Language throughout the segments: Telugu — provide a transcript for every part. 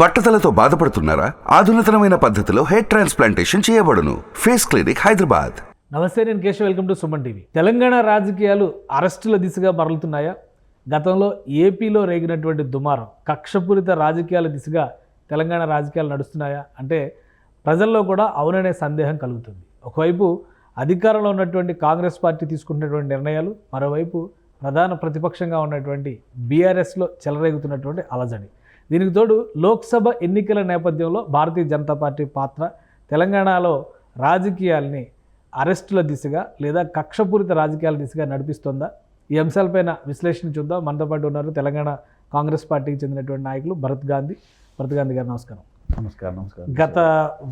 బట్టతలతో బాధపడుతున్నారా? ఆధునితనమైన పద్ధతిలో హెయిర్ ట్రాన్స్ప్లాంటేషన్ చేయబడును. Face clinic Hyderabad. నమస్తే నేను Keshav. Welcome to Suman TV. Telangana రాజకీయాలు అరెస్టుల దిశగా మరలుతున్నాయా? గతంలో ఏపీలో రేగినటువంటి దుమారం కక్షపూరిత రాజకీయాల దిశగా తెలంగాణ రాజకీయాలు నడుస్తున్నాయా? అంటే ప్రజల్లో కూడా అవుననే సందేహం కలుగుతుంది. ఒకవైపు అధికారంలో ఉన్నటువంటి కాంగ్రెస్ పార్టీ తీసుకుంటున్నటువంటి నిర్ణయాలు మరోవైపు ప్రధాన ప్రతిపక్షంగా ఉన్నటువంటి బీఆర్ఎస్లో చెలరేగుతున్నటువంటి అలజడి. దీనికి తోడు లోక్సభ ఎన్నికల నేపథ్యంలో భారతీయ జనతా పార్టీ పాత్ర తెలంగాణలో రాజకీయాల్ని అరెస్టుల దిశగా లేదా కక్షపూరిత రాజకీయాల దిశగా నడిపిస్తుందా? ఈ అంశాలపైన విశ్లేషణ చూద్దాం. మనతో పాటు ఉన్నారు తెలంగాణ కాంగ్రెస్ పార్టీకి చెందినటువంటి నాయకులు భరత్ గాంధీ. భరత్ గాంధీ గారు నమస్కారం. నమస్కారం నమస్కారం. గత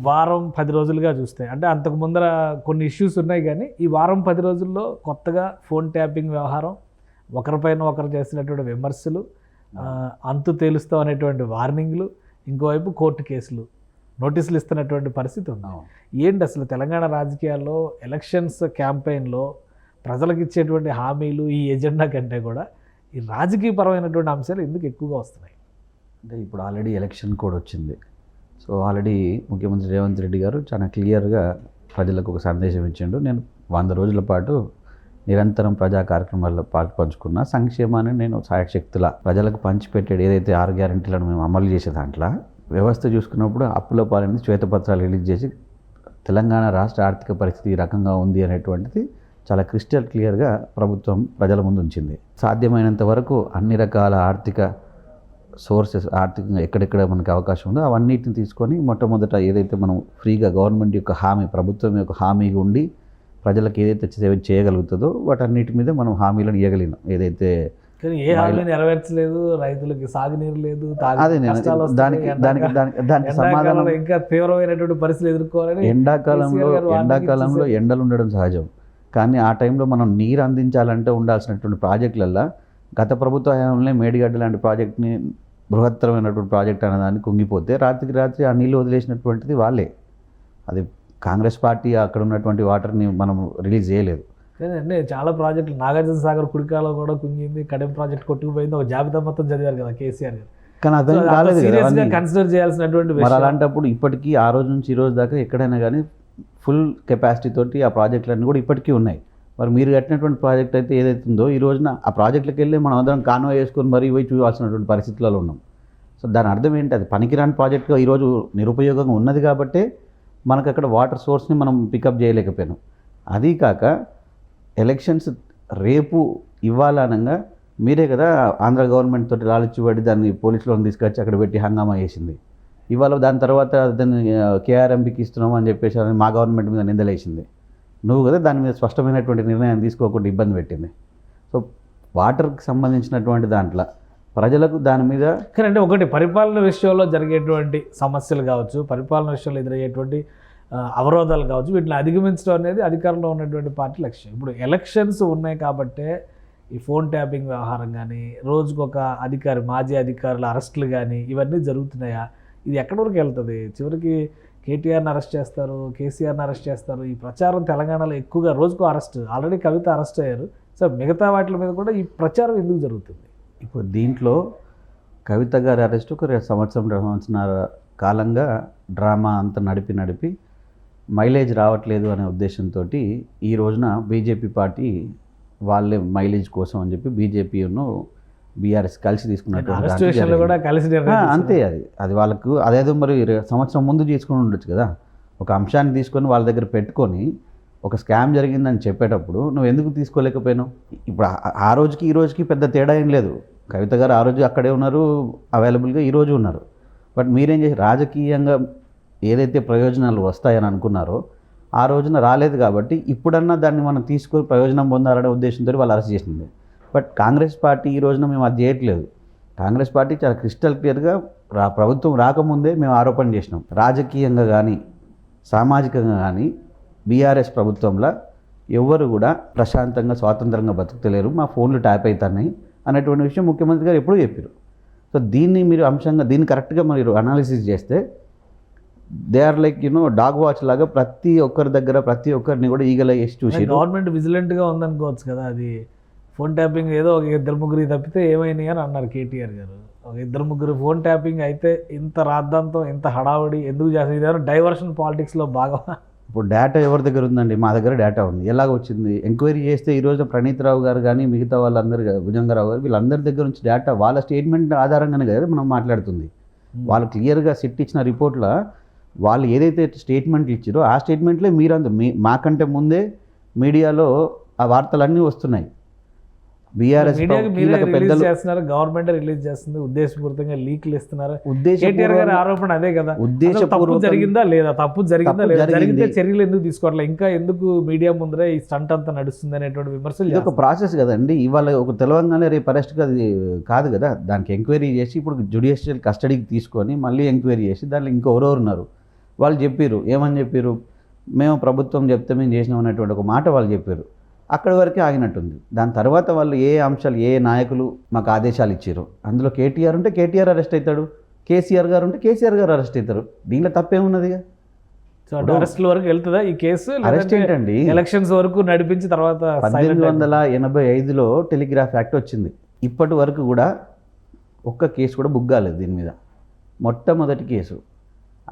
వారం పది రోజులుగా చూస్తే అంటే అంతకు ముందర కొన్ని ఇష్యూస్ ఉన్నాయి కానీ ఈ వారం పది రోజుల్లో కొత్తగా ఫోన్ ట్యాపింగ్ వ్యవహారం ఒకరిపైన ఒకరు చేసినటువంటి విమర్శలు అంతు తేలుస్తాం అనేటువంటి వార్నింగ్లు ఇంకోవైపు కోర్టు కేసులు నోటీసులు ఇస్తున్నటువంటి పరిస్థితి ఉంది. ఏంటి అసలు తెలంగాణ రాజకీయాల్లో ఎలక్షన్స్ క్యాంపెయిన్లో ప్రజలకు ఇచ్చేటువంటి హామీలు ఈ ఎజెండా కంటే కూడా ఈ రాజకీయపరమైనటువంటి అంశాలు ఎందుకు ఎక్కువగా వస్తున్నాయి? అంటే ఇప్పుడు ఆల్రెడీ ఎలక్షన్ కోడ్ వచ్చింది. సో ఆల్రెడీ ముఖ్యమంత్రి రేవంత్ రెడ్డి గారు చాలా క్లియర్గా ప్రజలకు ఒక సందేశం ఇచ్చిండు. నేను వంద రోజుల పాటు నిరంతరం ప్రజా కార్యక్రమాల్లో పాటు పంచుకున్న సంక్షేమాన్ని నేను సాయశక్తుల ప్రజలకు పంచిపెట్టాడు. ఏదైతే ఆరు గ్యారంటీలను మేము అమలు చేసే దాంట్లో వ్యవస్థ చూసుకున్నప్పుడు అప్పుల పాలైన శ్వేతపత్రాలు రిలీజ్ చేసి తెలంగాణ రాష్ట్ర ఆర్థిక పరిస్థితి ఈ రకంగా ఉంది అనేటువంటిది చాలా క్రిస్టల్ క్లియర్గా ప్రభుత్వం ప్రజల ముందు ఉంచింది. సాధ్యమైనంత వరకు అన్ని రకాల ఆర్థిక సోర్సెస్ ఆర్థికంగా ఎక్కడెక్కడ మనకి అవకాశం ఉందో అవన్నిటిని తీసుకొని మొట్టమొదట ఏదైతే మనం ఫ్రీగా గవర్నమెంట్ యొక్క హామీ ప్రభుత్వం యొక్క హామీగా ఉండి ప్రజలకు ఏదైతే సేవ చేయగలుగుతుందో వాటన్నిటి మీద మనం హామీలను ఇవ్వగలిగినాం ఏదైతే కానీ ఏ నెరవేర్చలేదు రైతులకి సాగునీరు లేదు అదే దానికి దానికి దానికి సమాధానం ఎండాకాలంలో ఇంకా తీవ్రమైనటువంటి పరిస్థితులు ఎదుర్కోవాలని ఎండాకాలంలో ఎండాకాలంలో. ఎండలు ఉండడం సహజం కానీ ఆ టైంలో మనం నీరు అందించాలంటే ఉండాల్సినటువంటి ప్రాజెక్టులల్లో గత ప్రభుత్వ హయాంలోనే మేడిగడ్డ లాంటి ప్రాజెక్ట్ని బృహత్తరమైనటువంటి ప్రాజెక్ట్ అనేదాన్ని కుంగిపోతే రాత్రికి రాత్రి ఆ నీళ్ళు వదిలేసినటువంటిది వాళ్ళే అది కాంగ్రెస్ పార్టీ అక్కడ ఉన్నటువంటి వాటర్ని మనం రిలీజ్ చేయలేదు. అన్నీ చాలా ప్రాజెక్టులు. నాగార్జున సాగర్ కుడికాలో కూడా కుంగింది కడెం ప్రాజెక్ట్ కొట్టుకుపోయింది ఒక జాబితా మొత్తం చదివారు కదా కేసీఆర్ గారు. కానీ అర్థం కాలేదు. కన్సిడర్ చేయాల్సినటువంటి మరి అలాంటప్పుడు ఇప్పటికీ ఆ రోజు నుంచి ఈ రోజు దాకా ఎక్కడైనా కానీ ఫుల్ కెపాసిటీ తోటి ఆ ప్రాజెక్టులన్నీ కూడా ఇప్పటికీ ఉన్నాయి. మరి మీరు కట్టినటువంటి ప్రాజెక్ట్ అయితే ఏదైతే ఉందో ఈ రోజున ఆ ప్రాజెక్టులకు వెళ్ళి మనం అందరం కాన్వా వేసుకొని మరీ పోయి చూడాల్సినటువంటి పరిస్థితులలో ఉన్నాం. సో దాని అర్థం ఏంటి? అది పనికిరాని ప్రాజెక్ట్గా ఈరోజు నిరుపయోగంగా ఉన్నది కాబట్టే మనకు అక్కడ వాటర్ సోర్స్ని మనం పికప్ చేయలేకపోయాం అదీ కాక ఎలక్షన్స్ రేపు ఇవ్వాలనగా మీరే కదా ఆంధ్ర గవర్నమెంట్ తోటి లాలచిపడి దాన్ని పోలీసులను తీసుకొచ్చి అక్కడ పెట్టి హంగామా చేసింది. ఇవాళ దాని తర్వాత దాన్ని కేఆర్ఎంపీకి ఇస్తున్నాం అని చెప్పేసి మా గవర్నమెంట్ మీద నిందలేసింది నువ్వు కదా దాని మీద స్పష్టమైనటువంటి నిర్ణయం తీసుకోకుండా ఇబ్బంది పెట్టింది. సో వాటర్కి సంబంధించినటువంటి దాంట్లో ప్రజలకు దాని మీద కానీ అంటే ఒకటి పరిపాలన విషయంలో జరిగేటువంటి సమస్యలు కావచ్చు పరిపాలన విషయంలో ఎదురయ్యేటువంటి అవరోధాలు కావచ్చు వీటిని అధిగమించడం అనేది అధికారంలో ఉన్నటువంటి పార్టీ లక్ష్యం. ఇప్పుడు ఎలక్షన్స్ ఉన్నాయి కాబట్టే ఈ ఫోన్ ట్యాపింగ్ వ్యవహారం కానీ రోజుకొక అధికారి మాజీ అధికారుల అరెస్టులు కానీ ఇవన్నీ జరుగుతున్నాయా? ఇది ఎక్కడి వరకు వెళ్తుంది? చివరికి కేటీఆర్ని అరెస్ట్ చేస్తారు కేసీఆర్ని అరెస్ట్ చేస్తారు. ఈ ప్రచారం తెలంగాణలో ఎక్కువగా రోజుకు అరెస్ట్ ఆల్రెడీ కవిత అరెస్ట్ అయ్యారు. సో మిగతా వాటి మీద కూడా ఈ ప్రచారం ఎందుకు జరుగుతుంది? ఇప్పుడు దీంట్లో కవిత గారి అరెస్ట్ ఒక రెండు సంవత్సరం సంవత్సరాల కాలంగా డ్రామా అంతా నడిపి నడిపి మైలేజ్ రావట్లేదు అనే ఉద్దేశంతో ఈ రోజున బీజేపీ పార్టీ వాళ్ళే మైలేజ్ కోసం అని చెప్పి బీజేపీను బీఆర్ఎస్ కలిసి విషయంలో కూడా. కలిసి అంతే అది. అది వాళ్ళకు అదేదో మరి సంవత్సరం ముందు తీసుకొని ఉండొచ్చు కదా. ఒక అంశాన్ని తీసుకొని వాళ్ళ దగ్గర పెట్టుకొని ఒక స్కామ్ జరిగిందని చెప్పేటప్పుడు నువ్వు ఎందుకు తీసుకోలేకపోయావు ఇప్పుడు ఆ- రోజుకి ఈ రోజుకి పెద్ద తేడా ఏం లేదు. కవిత గారు ఆ రోజు అక్కడే ఉన్నారు అవైలబుల్గా ఈ రోజు ఉన్నారు. బట్ మీరేం చేసి రాజకీయంగా ఏదైతే ప్రయోజనాలు వస్తాయని అనుకున్నారో ఆ రోజున రాలేదు కాబట్టి ఇప్పుడన్నా దాన్ని మనం తీసుకొని ప్రయోజనం పొందాలనే ఉద్దేశంతో వాళ్ళు అరెస్ట్ చేసింది. బట్ కాంగ్రెస్ పార్టీ ఈ రోజున మేము అది చేయట్లేదు. కాంగ్రెస్ పార్టీ చాలా క్రిస్టల్ క్లియర్గా రా ప్రభుత్వం రాకముందే మేము ఆరోపణ చేసినాం. రాజకీయంగా కానీ సామాజికంగా కానీ బీఆర్ఎస్ ప్రభుత్వంలో ఎవ్వరు కూడా ప్రశాంతంగా స్వాతంత్రంగా బతుకుతలేరు. మా ఫోన్లు ట్యాప్ అవుతున్నాయి అనేటువంటి విషయం ముఖ్యమంత్రి గారు ఎప్పుడూ చెప్పారు సో దీన్ని మీరు అంశంగా దీన్ని కరెక్ట్గా మీరు అనాలిసిస్ చేస్తే they are like you know dog watch లాగా ప్రతి ఒక్కరి దగ్గర ప్రతి ఒక్కరిని కూడా ఈగల వేసి చూసి గవర్నమెంట్ విజిలెంట్గా ఉందనుకోవచ్చు కదా అది. ఫోన్ ట్యాపింగ్ ఏదో ఒక ఇద్దరు ముగ్గురు తప్పితే ఏమైనాయి అని అన్నారు కేటీఆర్ గారు. ఒక ఇద్దరు ముగ్గురు ఫోన్ ట్యాపింగ్ అయితే ఇంత రాద్ధాంతం ఇంత హడావుడి ఎందుకు చేస్తారు? డైవర్షన్ పాలిటిక్స్లో భాగమా? ఇప్పుడు డేటా ఎవరి దగ్గర ఉందండి? మా దగ్గర డేటా ఉంది. ఎలాగ వచ్చింది? ఎంక్వైరీ చేస్తే ఈ రోజు ప్రణీత్ రావు గారు కానీ మిగతా వాళ్ళందరూ భుజంగరావు గారు వీళ్ళందరి దగ్గర నుంచి డేటా వాళ్ళ స్టేట్మెంట్ ఆధారంగానే కదా మనం మాట్లాడుతుంది. వాళ్ళు క్లియర్గా సిట్ ఇచ్చిన రిపోర్ట్లో వాళ్ళు ఏదైతే స్టేట్మెంట్లు ఇచ్చారో ఆ స్టేట్మెంట్లే మీరందరూ మీ మాకంటే ముందే మీడియాలో ఆ వార్తలన్నీ వస్తున్నాయి. బీఆర్ఎస్ కీలక పెద్దలు చేస్తున్నారు గవర్నమెంట్ రిలీజ్ చేస్తుంది ఉద్దేశపూరితంగా లీక్లు ఇస్తున్నారు కేటీఆర్ గారి ఆరోపణ అదే కదా. ఉద్దేశపూర్వక జరిగిందా లేదా? తప్పు జరిగిందా లేదా. జరిగితే చర్యలు ఎందుకు తీసుకోవట్లేదు ఇంకా ఎందుకు మీడియా ముందరే ఈ స్టంట్ అంతా నడుస్తుంది అనేటువంటి విమర్శలు ఇది ఒక ప్రాసెస్ కదండి. ఇవాళ ఒక తెలవంగానే రేపు అరెస్ట్కి అది కాదు కదా. దానికి ఎంక్వైరీ చేసి ఇప్పుడు జుడిషియల్ కస్టడీకి తీసుకొని మళ్ళీ ఎంక్వైరీ చేసి దాంట్లో ఇంకెవరెవరు ఉన్నారు? వాళ్ళు చెప్పారు ఏమని చెప్పారు మేము ప్రభుత్వం చెప్తే మేము చేసినాం అనేటువంటి ఒక మాట వాళ్ళు చెప్పారు అక్కడి వరకే ఆగినట్టుంది. దాని తర్వాత వాళ్ళు ఏ అంశాలు ఏ నాయకులు మాకు ఆదేశాలు ఇచ్చారు అందులో కేటీఆర్ ఉంటే కేటీఆర్ అరెస్ట్ అవుతాడు కేసీఆర్ గారు ఉంటే కేసీఆర్ గారు అరెస్ట్ అవుతారు. దీంట్లో తప్పేమున్నదిగా? సో అరెస్ట్ల వరకు వెళ్తుందా ఈ కేసు? అరెస్ట్ ఏంటండి? ఎలక్షన్స్ వరకు నడిపించి తర్వాత పద్దెనిమిది వందల ఎనభై ఐదులో టెలిగ్రాఫ్ యాక్ట్ వచ్చింది. ఇప్పటి వరకు కూడా ఒక్క కేసు కూడా బుక్ కాలేదు దీని మీద. మొట్టమొదటి కేసు.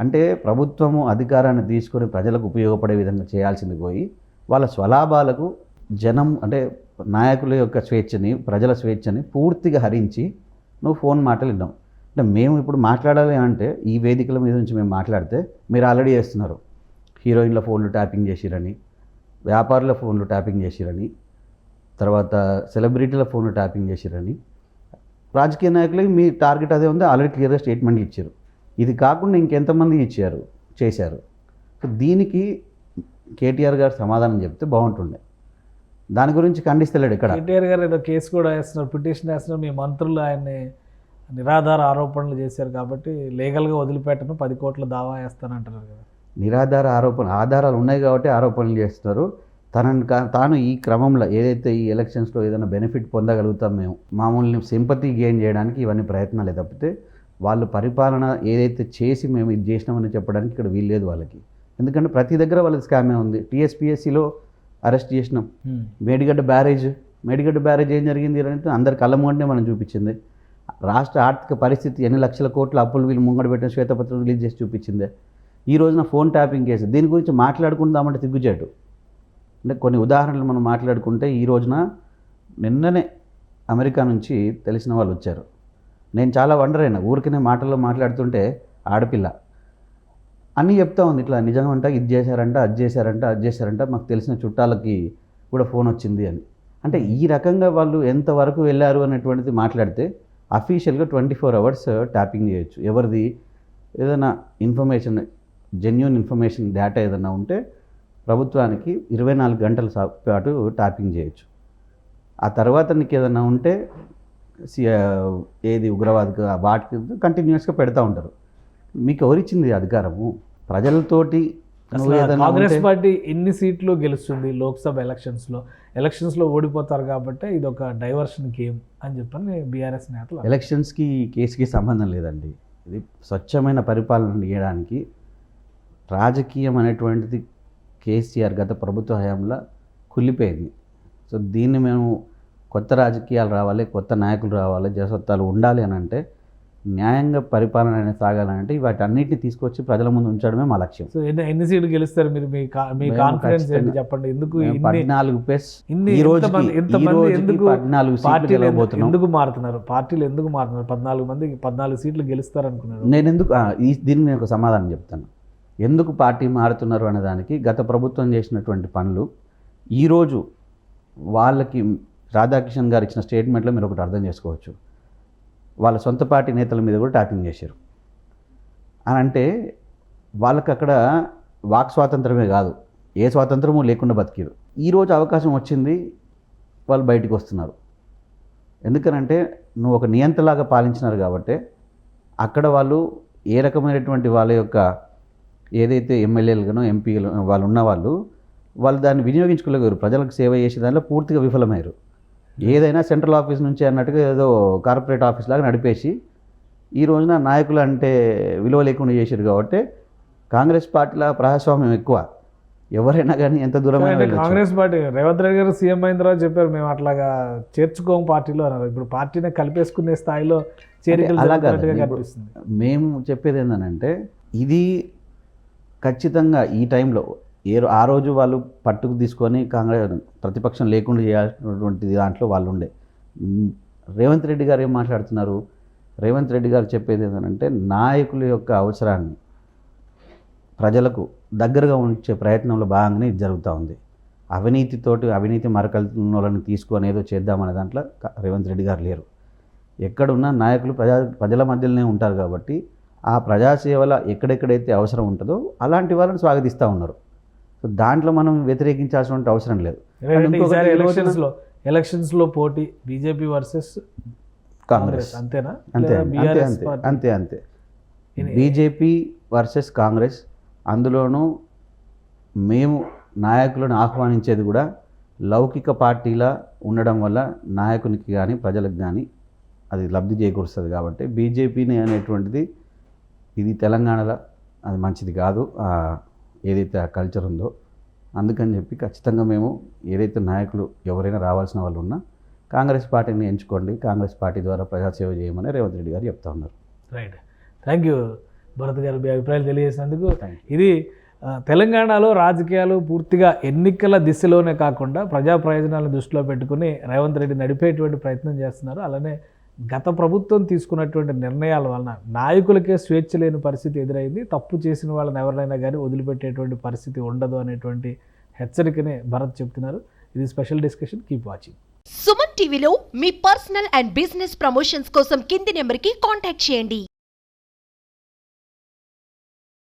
అంటే ప్రభుత్వము అధికారాన్ని తీసుకొని ప్రజలకు ఉపయోగపడే విధంగా చేయాల్సింది పోయి వాళ్ళ స్వలాభాలకు జనం అంటే నాయకుల యొక్క స్వేచ్ఛని ప్రజల స్వేచ్ఛని పూర్తిగా హరించి నువ్వు ఫోన్ మాటలు విన్నావు అంటే మేము ఇప్పుడు మాట్లాడాలి అంటే ఈ వేదికల మీద నుంచి మేము మాట్లాడితే మీరు ఆల్రెడీ చేస్తున్నారు. హీరోయిన్ల ఫోన్లు ట్యాపింగ్ చేసిరని వ్యాపారుల ఫోన్లు ట్యాపింగ్ చేసిరని తర్వాత సెలబ్రిటీల ఫోన్లు ట్యాపింగ్ చేసిరని. రాజకీయ నాయకులకి మీ టార్గెట్ అదే ఉంది ఆల్రెడీ క్లియర్గా స్టేట్మెంట్ ఇచ్చారు. ఇది కాకుండా ఇంకెంతమంది ఇచ్చారు చేశారు. సో దీనికి కేటీఆర్ గారు సమాధానం చెప్తే బాగుంటుండే. దాని గురించి ఖండిస్తలేడు ఇక్కడ. కేటీఆర్ గారు ఏదో కేసు కూడా వేస్తున్నారు పిటిషన్ వేస్తున్నారు మీ మంత్రులు ఆయన్ని నిరాధార ఆరోపణలు చేశారు కాబట్టి లీగల్గా వదిలిపెట్టను పది కోట్ల దావా వేస్తానంటున్నారు కదా. నిరాధార ఆరోపణ ఆధారాలు ఉన్నాయి కాబట్టి ఆరోపణలు చేస్తున్నారు. తనని కా- తాను ఈ క్రమంలో ఏదైతే ఈ ఎలక్షన్స్లో ఏదైనా బెనిఫిట్ పొందగలుగుతాం మేము మామూలు సింపతి గెయిన్ చేయడానికి ఇవన్నీ ప్రయత్నాలే తప్పితే వాళ్ళు పరిపాలన ఏదైతే చేసి మేము ఇది చేసినామని చెప్పడానికి ఇక్కడ వీల్లేదు వాళ్ళకి. ఎందుకంటే ప్రతి దగ్గర వాళ్ళకి స్కామే ఉంది. టీఎస్పీఎస్సిలో అరెస్ట్ చేసినాం. మేడిగడ్డ బ్యారేజ్ మేడిగడ్డ బ్యారేజ్ ఏం జరిగింది అంటే అందరి కళ్ళ ముందే మనం చూపించింది. రాష్ట్ర ఆర్థిక పరిస్థితి ఎన్ని లక్షల కోట్ల అప్పులు వీళ్ళు ముంగడ పెట్టిన శ్వేతపత్రం రిలీజ్ చేసి చూపించిందే. ఈ రోజున ఫోన్ ట్యాపింగ్ కేసు. దీని గురించి మాట్లాడుకుందామంటే సిగ్గుచేటు అంటే కొన్ని ఉదాహరణలు మనం మాట్లాడుకుంటే ఈ రోజున నిన్ననే అమెరికా నుంచి తెలిసిన వాళ్ళు వచ్చారు. నేను చాలా వండర్ అయినా ఊరికనే మాటల్లో మాట్లాడుతుంటే ఆడపిల్ల అన్నీ చెప్తా ఉంది. ఇట్లా నిజమంట ఇది చేశారంట అది చేశారంట అది చేశారంట మాకు తెలిసిన చుట్టాలకి కూడా ఫోన్ వచ్చింది అని. అంటే ఈ రకంగా వాళ్ళు ఎంతవరకు వెళ్ళారు అనేటువంటిది మాట్లాడితే అఫీషియల్గా ట్వంటీ ఫోర్ అవర్స్ ట్యాపింగ్ చేయొచ్చు. ఎవరిది? ఏదైనా ఇన్ఫర్మేషన్ జెన్యున్ ఇన్ఫర్మేషన్ డేటా ఏదైనా ఉంటే ప్రభుత్వానికి ఇరవై నాలుగు గంటల పాటు ట్యాపింగ్ చేయొచ్చు. ఆ తర్వాత నీకు ఏదైనా ఉంటే సి- ఏది ఉగ్రవాద ఆ వాటికి కంటిన్యూస్గా పెడతా ఉంటారు. మీకు ఎవరిచ్చింది అధికారము? ప్రజలతోటి కాంగ్రెస్ పార్టీ ఎన్ని సీట్లు గెలుస్తుంది లోక్సభ ఎలక్షన్స్లో? ఎలక్షన్స్లో ఓడిపోతారు కాబట్టి ఇది ఒక డైవర్షన్ గేమ్ అని చెప్పని బీఆర్ఎస్ నేతలు. ఎలక్షన్స్కి కేసుకి సంబంధం లేదండి. ఇది స్వచ్ఛమైన పరిపాలన చేయడానికి రాజకీయం అనేటువంటిది కేసీఆర్ గత ప్రభుత్వ హయాంలో కుళ్ళిపోయింది. సో దీన్ని మేము కొత్త రాజకీయాలు రావాలి కొత్త నాయకులు రావాలి జసత్తాలు ఉండాలి అని అంటే న్యాయంగా పరిపాలన అనేది సాగాలంటే వాటి అన్నిటిని తీసుకొచ్చి ప్రజల ముందు ఉంచడమే మా లక్ష్యం. సో ఎన్ని ఎన్ని సీట్లు గెలుస్తారు మీరు? మీ మీ కాన్ఫిడెన్స్ ఏంటి? చెప్పండి. ఎందుకు పద్నాలుగు ప్లస్ ఈ రోజుకి ఎందుకు పద్నాలుగు సీట్లు పార్టీలు ఎందుకు- మారుతున్నారు? పార్టీలు ఎందుకు మారుతున్నారు? పద్నాలుగు మంది పద్నాలుగు సీట్లు గెలుస్తారు అనుకున్నారు నేను ఎందుకు దీనికి నేను ఒక సమాధానం చెప్తాను. ఎందుకు పార్టీ మారుతున్నారు అనే దానికి గత ప్రభుత్వం చేసినటువంటి పనులు ఈరోజు వాళ్ళకి రాధాకిషన్ గారు ఇచ్చిన స్టేట్మెంట్లో మీరు ఒకటి అర్థం చేసుకోవచ్చు. వాళ్ళ సొంత పార్టీ నేతల మీద కూడా టాపింగ్ చేశారు. అని అంటే వాళ్ళకి అక్కడ వాక్ స్వాతంత్రమే కాదు. ఏ స్వాతంత్రము లేకుండా బతికారు. ఈరోజు అవకాశం వచ్చింది వాళ్ళు బయటికి వస్తున్నారు. ఎందుకనంటే నువ్వు ఒక నియంతలాగా పాలించినారు కాబట్టి అక్కడ వాళ్ళు ఏ రకమైనటువంటి వాళ్ళ యొక్క ఏదైతే ఎమ్మెల్యేలుగానో ఎంపీలు వాళ్ళు ఉన్న వాళ్ళు వాళ్ళు దాన్ని వినియోగించుకోలేరు ప్రజలకు సేవ చేసే దానిలో పూర్తిగా విఫలమయ్యారు. ఏదైనా సెంట్రల్ ఆఫీస్ నుంచి అన్నట్టుగా ఏదో కార్పొరేట్ ఆఫీస్ లాగా నడిపేసి ఈ రోజున నాయకులు అంటే విలువ లేకుండా చేశారు కాబట్టి కాంగ్రెస్ పార్టీలో ప్రజాస్వామ్యం ఎక్కువ ఎవరైనా కానీ ఎంత వెళ్ళొచ్చు. కాంగ్రెస్ పార్టీ రేవంత్ రెడ్డి గారు సీఎం అయిన తర్వాత చెప్పారు మేము అట్లాగా చేర్చుకోము పార్టీలో అన్నారు ఇప్పుడు పార్టీని కలిపేసుకునే స్థాయిలో చేరికలు అలా జరుగుతున్నట్టుగా కాదండి. కనిపిస్తుంది మేము చెప్పేది ఏంటంటే ఇది ఖచ్చితంగా ఈ టైంలో ఏ ఆ రోజు వాళ్ళు పట్టుకు తీసుకొని కాంగ్రెస్ ప్రతిపక్షం లేకుండా చేయాల్సినటువంటి దాంట్లో వాళ్ళు ఉండే రేవంత్ రెడ్డి గారు ఏం మాట్లాడుతున్నారు? రేవంత్ రెడ్డి గారు చెప్పేది ఏంటంటే నాయకుల యొక్క అవసరాన్ని ప్రజలకు దగ్గరగా ఉంచే ప్రయత్నంలో భాగంగానే ఇది జరుగుతూ ఉంది. అవినీతితోటి అవినీతి మరకలున్న తీసుకొని ఏదో చేద్దామనే దాంట్లో రేవంత్ రెడ్డి గారు లేరు. ఎక్కడున్నా నాయకులు ప్రజా ప్రజల మధ్యలోనే ఉంటారు కాబట్టి ఆ ప్రజాసేవల ఎక్కడెక్కడైతే అవసరం ఉంటుందో అలాంటి వాళ్ళని స్వాగతిస్తూ ఉన్నారు. సో దాంట్లో మనం వ్యతిరేకించాల్సిన అవసరం లేదు. ఎందుకంటే ఇంకొకటి ఈసారి ఈ రోజున- ఎలక్షన్స్లో ఎలక్షన్స్లో పోటీ బీజేపీ వర్సెస్ కాంగ్రెస్. అంతేనా? అంతే అంతే అంతే బీజేపీ వర్సెస్ కాంగ్రెస్ అందులోనూ మేము నాయకులను ఆహ్వానించేది కూడా లౌకిక పార్టీలా ఉండడం వల్ల నాయకునికి కానీ ప్రజలకు కానీ అది లబ్ధి చేకూరుస్తుంది కాబట్టి బీజేపీని అనేటువంటిది ఇది తెలంగాణలో అది మంచిది కాదు. ఏదైతే ఆ కల్చర్ ఉందో. అందుకని చెప్పి ఖచ్చితంగా మేము ఏదైతే నాయకులు ఎవరైనా రావాల్సిన వాళ్ళు ఉన్నా కాంగ్రెస్ పార్టీని ఎంచుకోండి. కాంగ్రెస్ పార్టీ ద్వారా ప్రజాసేవ చేయమని రేవంత్ రెడ్డి గారు చెప్తా ఉన్నారు. రైట్ థ్యాంక్ యూ భరత్ గారు. మీ అభిప్రాయాలు తెలియజేసినందుకు ఇది తెలంగాణలో రాజకీయాలు పూర్తిగా ఎన్నికల దిశలోనే కాకుండా ప్రజా ప్రయోజనాలను దృష్టిలో పెట్టుకుని రేవంత్ రెడ్డి నడిపేటువంటి ప్రయత్నం చేస్తున్నారు. అలానే గత ప్రభుత్వం తీసుకున్నటువంటి నిర్ణయాల వలన నాయకులకే స్వేచ్ఛ లేని పరిస్థితి ఎదురైంది. తప్పు చేసిన వాళ్ళని ఎవరినైనా కానీ వదిలిపెట్టేటువంటి పరిస్థితి ఉండదు అనేటువంటి హెచ్చరికనే భరత్ చెప్తున్నారు ఇది special discussion. Keep watching. Suman టీవీలో మీ పర్సనల్ అండ్ బిజినెస్ ప్రమోషన్స్ కోసం కింది నెంబర్కి కాంటాక్ట్ చేయండి.